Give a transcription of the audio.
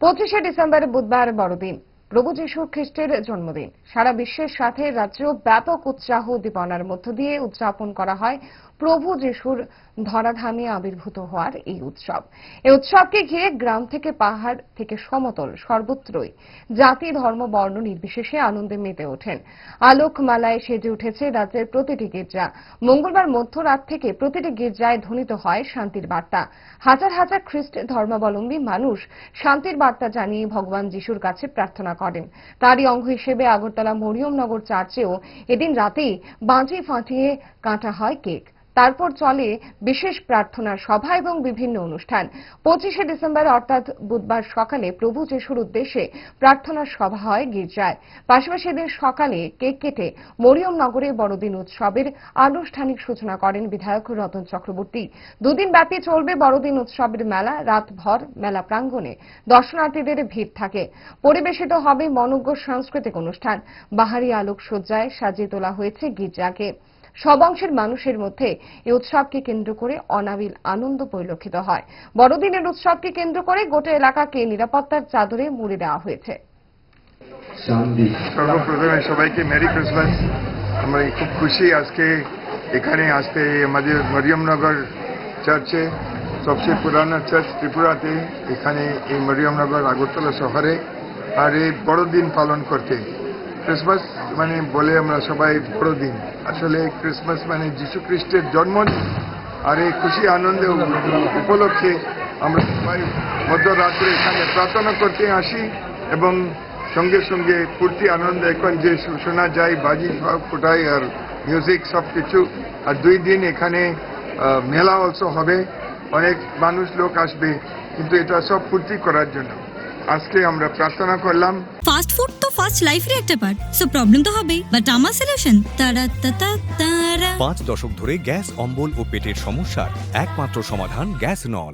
পঁচিশে ডিসেম্বর বুধবার বড়দিন। প্রভু যীশু খ্রিস্টের জন্মদিন। সারা বিশ্বের সাথে রাজ্যেও ব্যাপক উৎসাহ উদ্দীপনার মধ্য দিয়ে উদযাপন করা হয় প্রভু যিশুর ধরাধামে আবির্ভূত হওয়ার এই উৎসব। এই উৎসবকে ঘিরে গ্রাম থেকে পাহাড় থেকে সমতল, সর্বত্রই জাতি, ধর্ম, বর্ণ নির্বিশেষে আনন্দে মেতে ওঠেন। আলোক মালায় সেজে উঠেছে রাজ্যের প্রতিটি গির্জা। মঙ্গলবার মধ্যরাত থেকে প্রতিটি গির্জায় ধ্বনিত হয় শান্তির বার্তা। হাজার হাজার খ্রিস্ট ধর্মাবলম্বী মানুষ শান্তির বার্তা জানিয়ে ভগবান যিশুর কাছে প্রার্থনা করেন তারই অঙ্গ হিসেবে আগরতলা মরিয়মনগর চার্চেও এদিন রাতেই বাজি ফাটিয়ে কাটা হয় কেক। তারপর চলে বিশেষ প্রার্থনার সভা এবং বিভিন্ন অনুষ্ঠান। পঁচিশে ডিসেম্বর অর্থাৎ বুধবার সকালে প্রভু যিশুর উদ্দেশ্যে প্রার্থনার সভা হয় গির্জায়। পাশাপাশি এদিন সকালে কেক কেটে মরিয়ম নগরে বড়দিন উৎসবের আনুষ্ঠানিক সূচনা করেন বিধায়ক রতন চক্রবর্তী। দুদিন ব্যাপী চলবে বড়দিন উৎসবের মেলা, রাতভর মেলা প্রাঙ্গণে দর্শনার্থীদের ভিড় থাকে। পরিবেশিত হবে মনজ্ঞ সাংস্কৃতিক অনুষ্ঠান। বাহারি আলোকসজ্জায় সাজিয়ে তোলা হয়েছে গির্জাকে। সব অংশের মানুষের মধ্যে এই উৎসবকে কেন্দ্র করে অনাবিল আনন্দ পরিলক্ষিত হয়। বড়দিনের উৎসবকে কেন্দ্র করে গোটা এলাকাকে নিরাপত্তার চাদরে মুড়ে দেওয়া হয়েছে। সর্বপ্রথমে সবাইকে মেরি ক্রিসমাস। আমরা খুব খুশি আজকে এখানে আসতে আমাদের মরিয়মনগর চার্চে সবচেয়ে পুরানো চার্চ ত্রিপুরাতে এখানে এই মরিয়মনগর আগরতলা শহরে আর এই বড়দিন পালন করতে। ক্রিসমাস মানে বলে আমরা সবাই বড়দিন। আসলে ক্রিসমাস মানে যীশু খ্রিস্টের জন্মদিন আর এই খুশি আনন্দে উপলক্ষে আমরা সবাই মধ্যরাত্রে এখানে প্রার্থনা করতে আসি এবং সঙ্গে সঙ্গে ফুর্তি আনন্দ এখন যে শোনা যায়, বাজি সব ফোটাই আর মিউজিক সব কিছু। আর দুই দিন এখানে মেলা অলসো হবে। অনেক মানুষ লোক আসবে, কিন্তু এটা সব ফুর্তি করার জন্য। আজকে আমরা প্রার্থনা করলাম। ফাস্ট ফুড তো ফাস্ট লাইফের একটা পার্ট সো প্রবলেম তো হবেই। বাট আমার সলিউশন তারা তারা। পাঁচ দশক ধরে গ্যাস, অম্বল ও পেটের সমস্যার একমাত্র সমাধান গ্যাস নল।